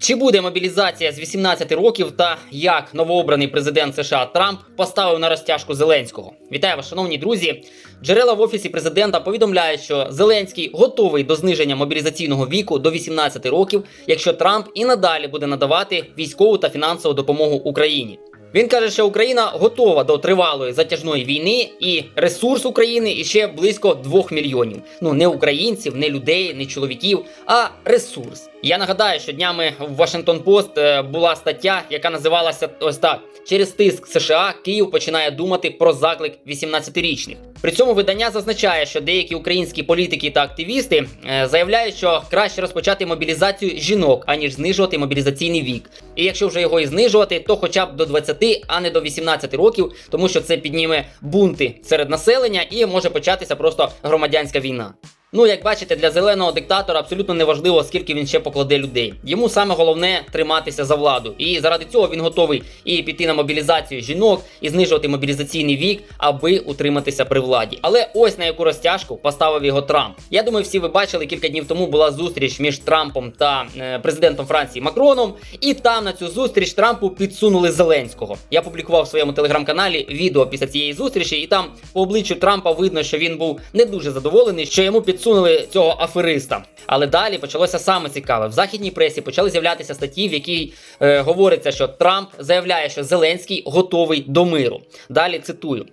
Чи буде мобілізація з 18 років та як новообраний президент США Трамп поставив на розтяжку Зеленського? Вітаю вас, шановні друзі. Джерела в офісі президента повідомляють, що Зеленський готовий до зниження мобілізаційного віку до 18 років, якщо Трамп і надалі буде надавати військову та фінансову допомогу Україні. Він каже, що Україна готова до тривалої затяжної війни, і ресурс України іще близько 2 мільйонів. Ну не українців, не людей, не чоловіків, а ресурс. Я нагадаю, що днями в Вашингтон Пост е, була стаття, яка називалася ось так: через тиск США Київ починає думати про заклик 18-річних. При цьому видання зазначає, що деякі українські політики та активісти е, заявляють, що краще розпочати мобілізацію жінок, аніж знижувати мобілізаційний вік. І якщо вже його і знижувати, то хоча б до 20, а не до 18 років, тому що це підніме бунти серед населення і може початися просто громадянська війна. Ну, як бачите, для зеленого диктатора абсолютно не важливо, скільки він ще покладе людей. Йому саме головне триматися за владу. І заради цього він готовий і піти на мобілізацію жінок, і знижувати мобілізаційний вік, аби утриматися при владі. Але ось на яку розтяжку поставив його Трамп. Я думаю, всі ви бачили кілька днів тому була зустріч між Трампом та е, президентом Франції Макроном. І там на цю зустріч Трампу підсунули Зеленського. Я публікував в своєму телеграм-каналі відео після цієї зустрічі, і там по обличчю Трампа видно, що він був не дуже задоволений, що йому підсунули цього афериста. Але далі почалося саме цікаве. В західній пресі почали з'являтися статті, в якій е, говориться, що Трамп заявляє, що Зеленський готовий до миру. Далі цитую: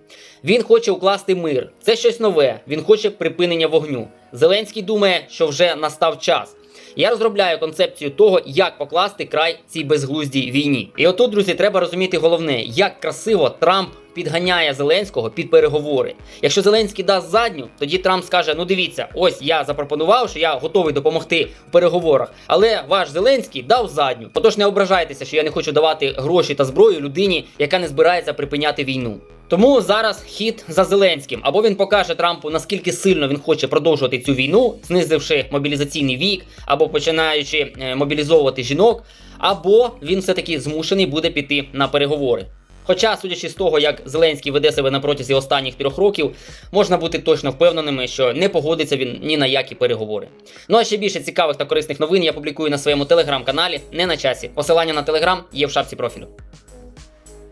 він хоче укласти мир. Це щось нове. Він хоче припинення вогню. Зеленський думає, що вже настав час. Я розробляю концепцію того, як покласти край цій безглуздій війні. І отут, друзі, треба розуміти головне, як красиво Трамп підганяє Зеленського під переговори. Якщо Зеленський дасть задню, тоді Трамп скаже: Ну дивіться, ось я запропонував, що я готовий допомогти в переговорах, але ваш Зеленський дав задню. Отож, не ображайтеся, що я не хочу давати гроші та зброю людині, яка не збирається припиняти війну. Тому зараз хід за Зеленським, або він покаже Трампу, наскільки сильно він хоче продовжувати цю війну, знизивши мобілізаційний вік, або починаючи е, мобілізовувати жінок, або він все-таки змушений буде піти на переговори. Хоча, судячи з того, як Зеленський веде себе на протязі останніх трьох років, можна бути точно впевненими, що не погодиться він ні на які переговори. Ну а ще більше цікавих та корисних новин я публікую на своєму телеграм-каналі не на часі. Посилання на телеграм є в шапці профілю.